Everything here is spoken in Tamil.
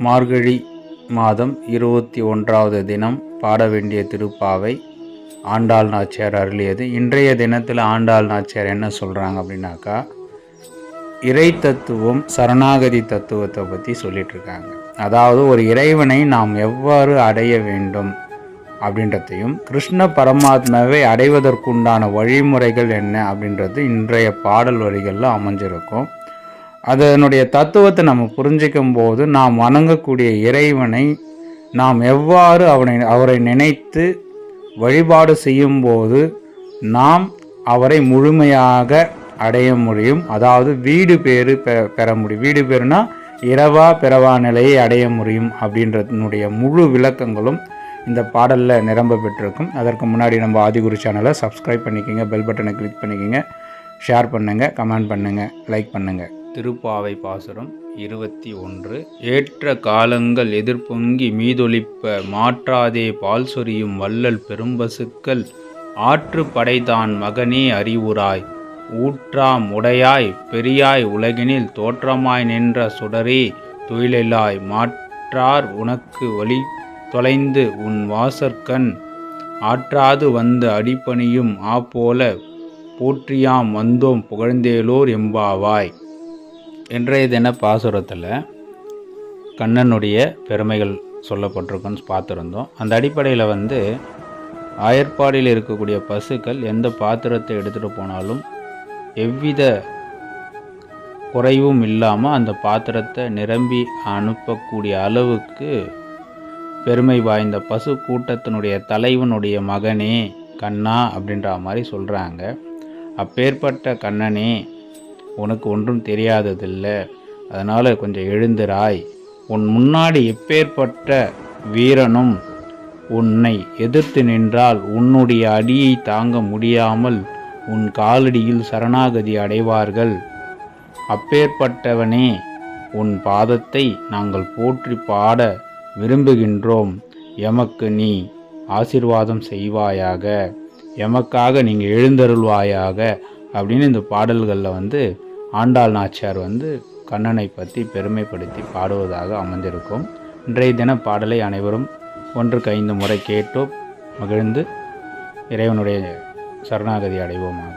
மார்கழி மாதம் இருபத்தி ஒன்றாவது தினம் பாட வேண்டிய திருப்பாவை ஆண்டாள் நாச்சியார் அருளியது. இன்றைய தினத்தில் ஆண்டாள் நாச்சியார் என்ன சொல்கிறாங்க அப்படின்னாக்கா இறை தத்துவம் சரணாகதி தத்துவத்தை பற்றி சொல்லிகிட்ருக்காங்க அதாவது ஒரு இறைவனை நாம் எவ்வாறு அடைய வேண்டும் அப்படின்றதையும் கிருஷ்ண பரமாத்மாவை அடைவதற்குண்டான வழிமுறைகள் என்ன அப்படின்றது இன்றைய பாடல் வரிகளில் அமைஞ்சிருக்கும். அதனுடைய தத்துவத்தை நம்ம புரிஞ்சிக்கும் போது நாம் வணங்கக்கூடிய இறைவனை நாம் எவ்வாறு அவனை அவரை நினைத்து வழிபாடு செய்யும்போது நாம் அவரை முழுமையாக அடைய முடியும். அதாவது வீடு பேறு பெ பெற முடியும். வீடு பேருனா இரவா பிறவா நிலையை அடைய முடியும் அப்படின்றதுனுடைய முழு விளக்கங்களும் இந்த பாடலில் நிரம்ப பெற்றிருக்கும். அதற்கு முன்னாடி நம்ம ஆதிகுரு சேனலை சப்ஸ்கிரைப் பண்ணிக்கோங்க பெல் பட்டனை கிளிக் பண்ணிக்கோங்க ஷேர் பண்ணுங்கள் கமெண்ட் பண்ணுங்கள் லைக் பண்ணுங்கள் திருப்பாவை பாசுரம் இருபத்தி ஒன்று. ஏற்ற காலங்கள் எதிர்பொங்கி மீதொலிப்ப மாற்றாதே பால் சொரியும் வள்ளல் பெரும்பசுக்கள். ஆற்று படைதான் மகனே அறிவுராய். ஊற்றாம் உடையாய் பெரியாய் உலகினில் தோற்றமாய் நின்ற சுடரே தொழிலாய் மாற்றார் உனக்கு வழி தொலைந்து உன் வாசற்கண். ஆற்றாது வந்த அடிப்பணியும் ஆப்போல போற்றியாம் வந்தோம் புகழ்ந்தேலோர் எம்பாவாய். இன்றைய தின பாசுரத்தில் கண்ணனுடைய பெருமைகள் சொல்லப்பட்டிருக்குன்னு பார்த்துருந்தோம். அந்த அடிப்படையில் வந்து ஆயர்பாடியில் இருக்கக்கூடிய பசுக்கள் எந்த பாத்திரத்தை எடுத்துகிட்டு போனாலும் எவ்வித குறைவும் இல்லாமல் அந்த பாத்திரத்தை நிரம்பி அனுப்பக்கூடிய அளவுக்கு பெருமை வாய்ந்த பசு கூட்டத்தினுடைய தலைவனுடைய மகனே கண்ணா அப்படின்ற மாதிரி சொல்கிறாங்க அப்பேற்பட்ட கண்ணனே உனக்கு ஒன்றும் தெரியாததில்லை. அதனால் கொஞ்சம் எழுந்திராய். உன் முன்னாடி எப்பேற்பட்ட வீரனும் உன்னை எதிர்த்து நின்றால் உன்னுடைய அடியை தாங்க முடியாமல் உன் காலடியில் சரணாகதி அடைவார்கள். அப்பேற்பட்டவனே உன் பாதத்தை நாங்கள் போற்றி பாட விரும்புகின்றோம். எமக்கு நீ ஆசிர்வாதம் செய்வாயாக. எமக்காக நீங்கள் எழுந்தருள்வாயாக. அப்படின்னு இந்த பாடல்களில் வந்து ஆண்டாள் நாச்சியார் வந்து கண்ணனை பற்றி பெருமைப்படுத்தி பாடுவதாக அமைந்திருக்கும். இன்றைய தின பாடலை அனைவரும் ஒன்றுக்கு ஐந்து முறை கேட்டோ மகிழ்ந்து இறைவனுடைய சரணாகதி அடைவோமாக.